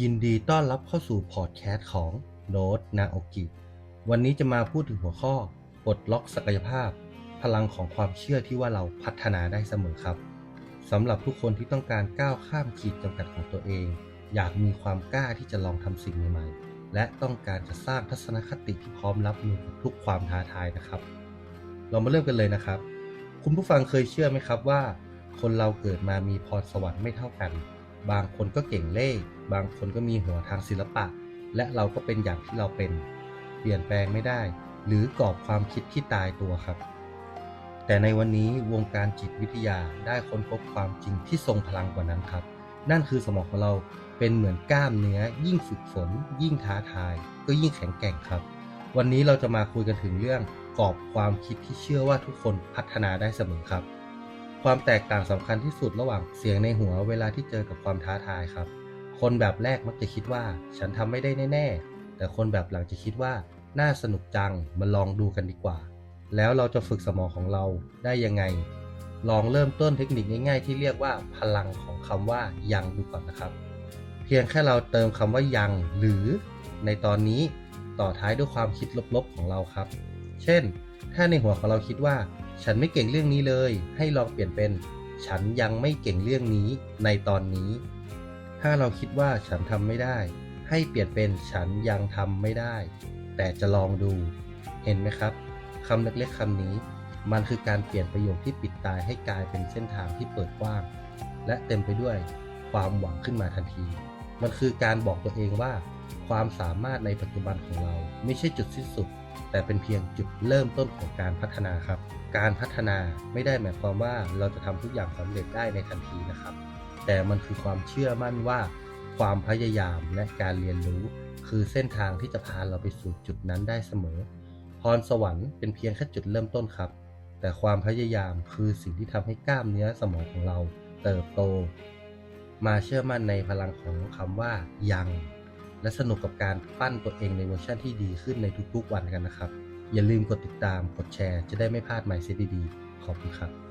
ยินดีต้อนรับเข้าสู่พอดแคสต์ของโน้ตนาโอกิ วันนี้จะมาพูดถึงหัวข้อปลดล็อกศักยภาพ พลังของความเชื่อที่ว่าเราพัฒนาได้เสมอครับสำหรับทุกคนที่ต้องการก้าวข้ามขีดจำกัดของตัวเอง อยากมีความกล้าที่จะลองทำสิ่งใหม่ๆ และต้องการจะสร้างทัศนคติที่พร้อมรับมือกับทุกความท้าทายนะครับ เรามาเริ่มกันเลยนะครับ คุณผู้ฟังเคยเชื่อไหมครับว่า คนเราเกิดมามีพรสวรรค์ไม่เท่ากัน บางคนก็เก่งเล่ห์บางคนก็มีหัวทางศิลปะ และเราก็เป็นอย่างที่เราเป็น เปลี่ยนแปลงไม่ได้ หรือกรอบความคิดที่ตายตัวครับ แต่ในวันนี้วงการจิตวิทยาได้ค้นพบความจริงที่ทรงพลังกว่านั้นครับ นั่นคือสมองของเราเป็นเหมือนกล้ามเนื้อ ยิ่งฝึกฝน ยิ่งท้าทาย ก็ยิ่งแข็งแกร่งครับ วันนี้เราจะมาคุยกันถึงเรื่องกรอบความคิดที่เชื่อว่าทุกคนพัฒนาได้เสมอครับ ความแตกต่างสำคัญที่สุดระหว่างเสียงในหัวเวลาที่เจอกับความท้าทายครับ คนแบบแรกมักจะคิดว่า ฉันทำไม่ได้แน่ ๆ แต่คนแบบหลังจะคิดว่า น่าสนุกจังมาลองดูกันดีกว่า แล้วเราจะฝึกสมองของเราได้ยังไง ลองเริ่มต้นเทคนิคง่ายๆ ที่เรียกว่าพลังของคำว่ายังดูก่อนนะครับ เพียงแค่เราเติมคำว่ายัง หรือ ในตอนนี้ต่อท้ายด้วยความคิดลบๆของเราครับ เช่น ถ้าในหัวของเราคิดว่า ฉันไม่เก่งเรื่องนี้เลย ให้ลองเปลี่ยนเป็น ฉันยังไม่เก่งเรื่องนี้ในตอนนี้ ถ้าเราคิดว่าฉันทำไม่ได้ ให้เปลี่ยนเป็นฉันยังทำไม่ได้ แต่จะลองดู เห็นไหมครับคำเล็กๆคำนี้ มันคือการเปลี่ยนประโยคที่ปิดตายให้กลายเป็นเส้นทางที่เปิดกว้าง และเต็มไปด้วยความหวังขึ้นมาทันที มันคือการบอกตัวเองว่า ความสามารถในปัจจุบันของเรา ไม่ใช่จุดสิ้นสุด แต่เป็นเพียงจุดเริ่มต้นของการพัฒนาครับ การพัฒนาไม่ได้หมายความว่าเราจะทำทุกอย่างสำเร็จได้ในทันทีนะครับ แต่มันคือความเชื่อมั่นว่า ความพยายามและการเรียนรู้ คือเส้นทางที่จะพาเราไปสู่จุดนั้นได้เสมอ พรสวรรค์เป็นเพียงแค่จุดเริ่มต้นครับ แต่ความพยายามคือสิ่งที่ทำให้กล้ามเนื้อสมองของเรา เติบโต มาเชื่อมั่นในพลังของคำว่ายัง และสนุกกับการปั้นตัวเองในเวอร์ชันที่ดีขึ้นในทุกๆวันกันนะครับ อย่าลืมกดติดตามกดแชร์จะได้ไม่พลาดใหม่เซตดีๆขอบคุณครับ